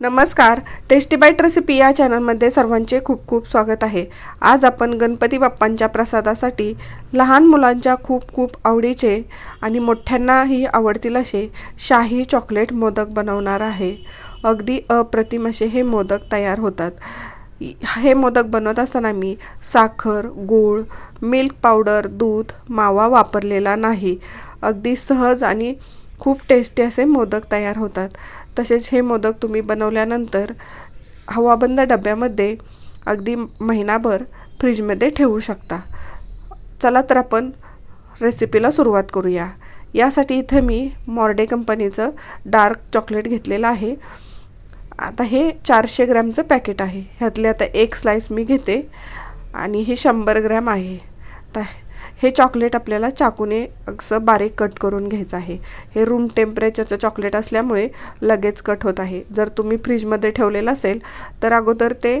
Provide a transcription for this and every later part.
नमस्कार tasty bite recipe या चॅनलमध्ये सर्वांचे खूप खूप स्वागत आहे. आज आपण गणपती बाप्पांच्या प्रसादासाठी लहान मुलांच्या खूप खूप आवडीचे आणि मोठ्यांनाही आवडतील असे शाही चॉकलेट मोदक बनवणार आहे. अगदी अप्रतिम असे हे मोदक तयार होतात. हे मोदक बनवत असताना मी साखर गूळ मिल्क पावडर दूध मावा वापरलेला नाही. अगदी सहज आणि खूप टेस्टी असे मोदक तयार होतात. तसेच हे मोदक तुम्ही बनवल्यानंतर हवाबंद डब्यामध्ये अगदी महिनाभर फ्रीजमध्ये ठेवू शकता. चला तर आपण रेसिपीला सुरुवात करूया. यासाठी इथे मी मॉर्डे कंपनीचं डार्क चॉकलेट घेतलेलं आहे. आता हे चारशे ग्रॅमचं पॅकेट आहे. ह्यातले आता एक स्लाईस मी घेते आणि हे शंभर ग्रॅम आहे. आता हे चॉकलेट आपल्याला चाकूने असं बारीक कट करून घ्यायचं आहे. हे रूम टेम्परेचरचं चॉकलेट असल्यामुळे लगेच कट होत आहे. जर तुम्ही फ्रीजमध्ये ठेवलेलं असेल तर अगोदर ते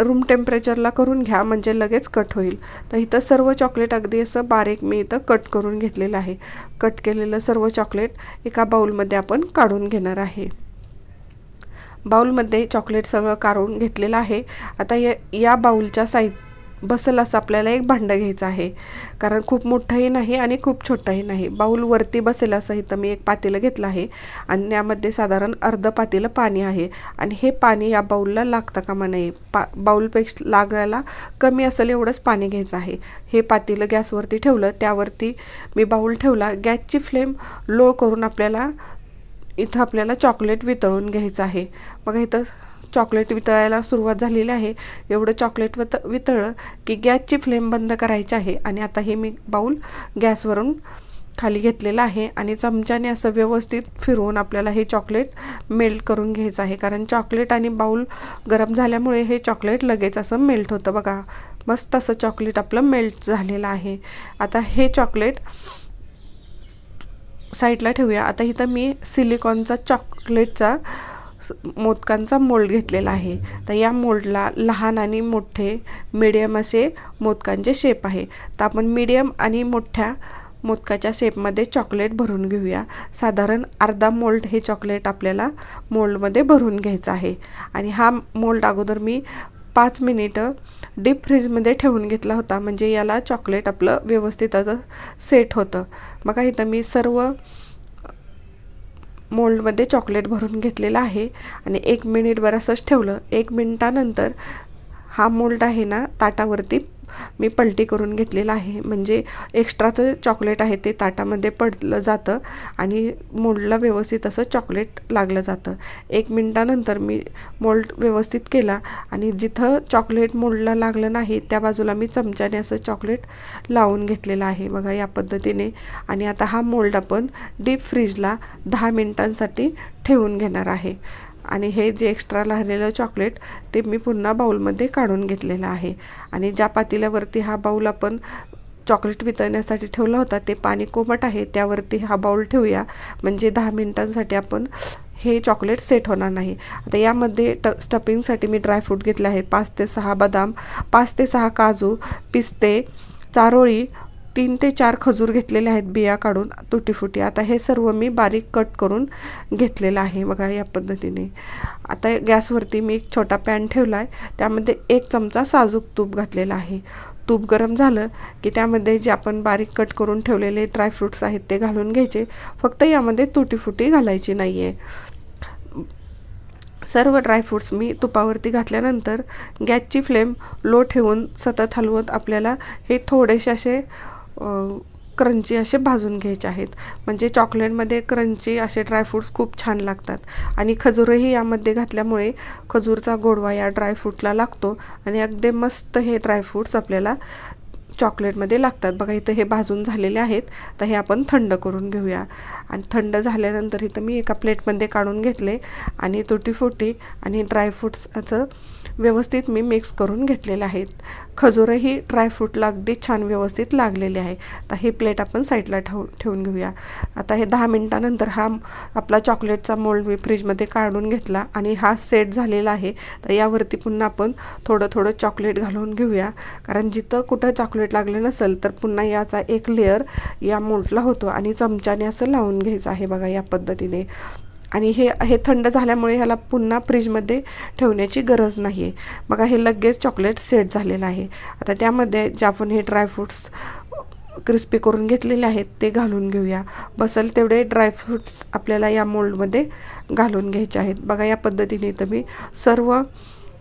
रूम टेम्परेचरला करून घ्या म्हणजे लगेच कट होईल. तर इथं सर्व चॉकलेट अगदी असं बारीक मी इथं कट करून घेतलेलं आहे. कट केलेलं सर्व चॉकलेट एका बाउलमध्ये आपण काढून घेणार आहे. बाउलमध्ये चॉकलेट सगळं काढून घेतलेलं आहे. आता या या बाउलच्या साईज बसल असं आपल्याला एक भांडं घ्यायचं आहे. कारण खूप मोठंही नाही आणि खूप छोटंही नाही. बाऊल वरती बसेल असं इथं मी एक पातेलं घेतलं आहे आणि यामध्ये साधारण अर्ध पातेलं पाणी आहे. आणि हे पाणी या बाऊलला लागतं कामा नये पा बाऊलपेक्षा लागायला कमी असेल एवढंच पाणी घ्यायचं आहे. हे पातेलं गॅसवरती ठेवलं. त्यावरती मी बाऊल ठेवला. गॅसची फ्लेम लो करून आपल्याला इथं आपल्याला चॉकलेट वितळून घ्यायचं आहे. मग इथं चॉकलेट वितळायला सुरुवात झालेली आहे. एवढं चॉकलेट वित वितळलं की गॅसची फ्लेम बंद करायची आहे. आणि आता हे मी बाऊल गॅसवरून खाली घेतलेलं आहे. आणि चमच्याने असं व्यवस्थित फिरवून आपल्याला हे चॉकलेट मेल्ट करून घ्यायचं आहे. कारण चॉकलेट आणि बाऊल गरम झाल्यामुळे हे चॉकलेट लगेच असं मेल्ट होतं बघा. मस्त असं चॉकलेट आपलं मेल्ट झालेलं आहे. आता हे चॉकलेट साईडला ठेवूया. आता इथं मी सिलिकॉनचा चॉकलेटचा मोदकांचा मोल्ड घेतलेला आहे. तर या मोल्डला लहान आणि मोठे मिडियम असे मोदकांचे शेप आहे. तर आपण मिडियम आणि मोठ्या मोदकाच्या शेपमध्ये चॉकलेट भरून घेऊया. साधारण अर्धा मोल्ड हे चॉकलेट आपल्याला मोल्डमध्ये भरून घ्यायचं आहे. आणि हा मोल्ड अगोदर मी पाच मिनिटं डीप फ्रीजमध्ये ठेवून घेतला होता. म्हणजे याला चॉकलेट आपलं व्यवस्थित असं सेट होतं. बघा इथं मी सर्व मोल्डमध्ये चॉकलेट भरून घेतलेलं आहे आणि एक मिनिटभर असंच ठेवलं. एक मिनटानंतर हा मोल्ड आहे ना ताटावरती मी पलटी करून घेतलेला आहे. म्हणजे एक्स्ट्राचं चॉकलेट आहे ते ताटामध्ये पडलं जातं आणि मोल्डला व्यवस्थित असं चॉकलेट लागलं जातं. एक मिनटानंतर मी मोल्ड व्यवस्थित केला आणि जिथं चॉकलेट मोल्डला लागलं नाही त्या बाजूला मी चमच्याने असं चॉकलेट लावून घेतलेलं आहे. बघा या पद्धतीने. आणि आता हा मोल्ड आपण डीप फ्रीजला दहा मिनटांसाठी ठेवून घेणार आहे. आणि हे जे एक्स्ट्रा राहिलेलं चॉकलेट ते मी पुन्हा बाऊलमध्ये काढून घेतलेलं आहे. आणि ज्या पातेल्यावरती हा बाऊल आपण चॉकलेट वितळण्यासाठी ठेवला होता ते पाणी कोमट आहे त्यावरती हा बाऊल ठेवूया. म्हणजे दहा मिनिटांसाठी आपण हे चॉकलेट सेट होणार नाही. आता यामध्ये ट स्टपिंगसाठी मी ड्रायफ्रूट घेतले आहे पाच ते सहा बदाम पाच ते सहा काजू पिस्ते चारोळी तीन ते चार खजूर घेतलेले आहेत बिया काढून तुटीफुटी. आता हे सर्व मी बारीक कट करून घेतलेलं आहे बघा या पद्धतीने. आता गॅसवरती मी एक छोटा पॅन ठेवला आहे त्यामध्ये एक चमचा साजूक तूप घातलेला आहे. तूप गरम झालं की त्यामध्ये जे आपण बारीक कट करून ठेवलेले ड्रायफ्रूट्स आहेत ते घालून घ्यायचे. फक्त यामध्ये तुटीफुटी घालायची नाही आहे सर्व ड्रायफ्रूट्स मी तुपावरती घातल्यानंतर गॅसची फ्लेम लो ठेवून सतत हलवत आपल्याला हे थोडेसे असे क्रंची असे भाजून घ्यायचे आहेत. म्हणजे चॉकलेटमध्ये क्रंची असे ड्रायफ्रूट्स खूप छान लागतात. आणि खजूरही यामध्ये घातल्यामुळे खजूरचा गोडवा या ड्रायफ्रूटला लागतो. आणि अगदी मस्त हे ड्रायफ्रूट्स आपल्याला चॉकलेटमध्ये लागतात. बघा इथं हे भाजून झालेले आहेत. तर हे आपण थंड करून घेऊया. आणि थंड झाल्यानंतर इथं मी एका प्लेटमध्ये काढून घेतले आणि तुटीफुटी आणि ड्रायफ्रूट्सचं व्यवस्थित मी मिक्स करून घेतलेले आहेत खजूरही ड्रायफ्रूटला अगदी छान व्यवस्थित लागलेले आहे. तर हे प्लेट आपण साईडला ठेव ठेवून घेऊया. आता हे दहा मिनटानंतर हा आपला चॉकलेटचा मोल्ड मी फ्रीजमध्ये काढून घेतला आणि हा सेट झालेला आहे. तर यावरती पुन्हा आपण थोडं थोडं चॉकलेट घालून घेऊया. कारण जिथं कुठं चॉकलेट लागले नसेल तर पुन्हा याचा एक लेअर या मोल्डला होतो आणि चमच्याने असं लावून घ्यायचं आहे बघा या पद्धतीने. आणि हे हे थंड झाल्यामुळे ह्याला पुन्हा फ्रीजमध्ये ठेवण्याची गरज नाही आहे बघा हे लगेच चॉकलेट सेट झालेलं आहे. आता त्यामध्ये जे आपण हे ड्रायफ्रूट्स क्रिस्पी करून घेतलेले आहेत ते घालून घेऊया. बसल तेवढे ड्रायफ्रूट्स आपल्याला या मोल्डमध्ये घालून घ्यायचे आहेत. बघा या पद्धतीने तर मी सर्व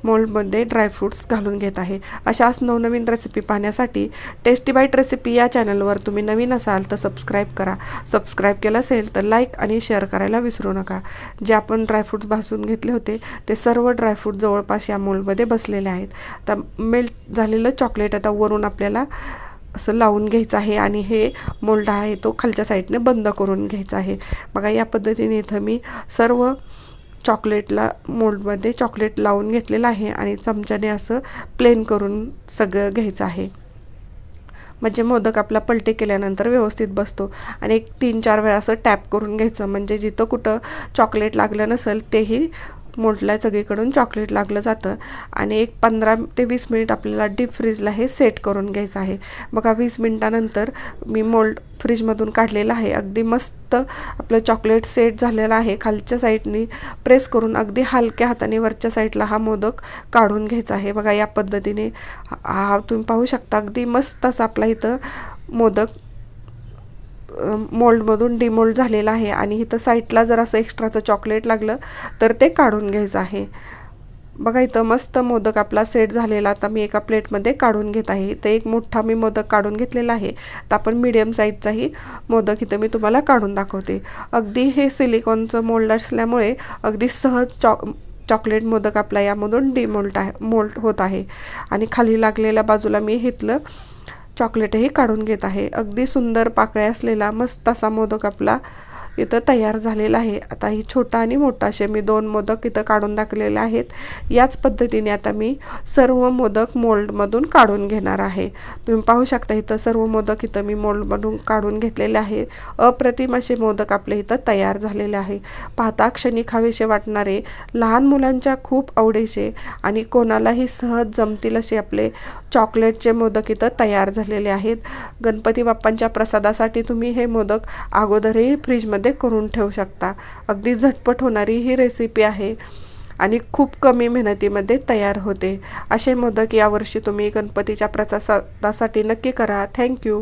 मोल्डमध्ये ड्रायफ्रूट्स घालून घेत आहे. अशाच नवनवीन रेसिपी पाहण्यासाठी टेस्टी बाईट रेसिपी या चॅनलवर तुम्ही नवीन असाल तर सबस्क्राईब करा. सबस्क्राईब केलं असेल तर लाईक आणि शेअर करायला विसरू नका. जे आपण ड्रायफ्रूट्स भाजून घेतले होते ते सर्व ड्रायफ्रूट जवळपास या मोल्डमध्ये बसलेले आहेत. तर मेल्ट झालेलं चॉकलेट आता वरून आपल्याला असं लावून घ्यायचं आहे आणि हे मोल्ड आहे तो खालच्या साईडने बंद करून घ्यायचा आहे. बघा या पद्धतीने इथं मी सर्व चॉकलेटला मोल्डमध्ये चॉकलेट लावून घेतलेलं आहे आणि चमच्याने असं प्लेन करून सगळं घ्यायचं आहे. म्हणजे मोदक आपला पलटी केल्यानंतर व्यवस्थित बसतो. आणि एक तीन चार वेळा असं टॅप करून घ्यायचं. म्हणजे जिथं कुठं चॉकलेट लागलं नसेल तेही मोल्डला सगळीकडून चॉकलेट लागलं जातं. आणि एक पंधरा ते वीस मिनिट आपल्याला डीप फ्रीजला हे सेट करून घ्यायचं आहे. बघा वीस मिनिटानंतर मी मोल्ड फ्रीजमधून काढलेलं आहे. अगदी मस्त आपलं चॉकलेट सेट झालेलं आहे. खालच्या साईडनी प्रेस करून अगदी हलक्या हाताने वरच्या साईडला हा मोदक काढून घ्यायचा आहे. बघा या पद्धतीने हा तुम्ही पाहू शकता. अगदी मस्त असा आपला इथं मोदक मोल्डमधून डिमोल्ड झालेला आहे आणि इथं साईडला जर असं एक्स्ट्राचं चॉकलेट लागलं तर ते काढून घ्यायचं आहे. बघा इथं मस्त मोदक आपला सेट झालेला. आता मी एका प्लेटमध्ये काढून घेत आहे. इथं एक मोठा मी मोदक काढून घेतलेला आहे. तर आपण मिडियम साईजचाही मोदक इथं मी तुम्हाला काढून दाखवते. अगदी हे सिलिकॉनचं मोल्ड असल्यामुळे अगदी सहज चॉ चॉकलेट मोदक आपला यामधून डिमोल्ट आहे मोल्ट होत आहे. आणि खाली लागलेल्या बाजूला मी घेतलं चॉकलेटही काढून घेत आहे. अगदी सुंदर पाकळ्या असलेला मस्त असा मोदक आपला इथं तयार झालेला आहे. आता ही छोटा आणि मोठा असे मी दोन मोदक इथं काढून दाखलेले आहेत. याच पद्धतीने आता मी सर्व मोदक मोल्डमधून काढून घेणार आहे. तुम्ही पाहू शकता इथं सर्व मोदक इथं मी मोल्डमधून काढून घेतलेले आहे. अप्रतिम असे मोदक आपले इथं तयार झालेले आहे. पाहता क्षणी खावेसे वाटणारे लहान मुलांच्या खूप आवडीचे आणि कोणालाही सहज जमतील असे आपले चॉकलेटचे मोदक इथं तयार झालेले आहेत. गणपती बाप्पांच्या प्रसादासाठी तुम्ही हे मोदक अगोदरही फ्रीजमध्ये फ्रीजमध्ये करून ठेवू शकता. अगदी झटपट होणारी ही रेसिपी आहे आणि खूप कमी मेहनतीमध्ये तयार होते. असे मोदक यावर्षी तुम्ही गणपतीच्या प्रसादासाठी नक्की करा. थँक्यू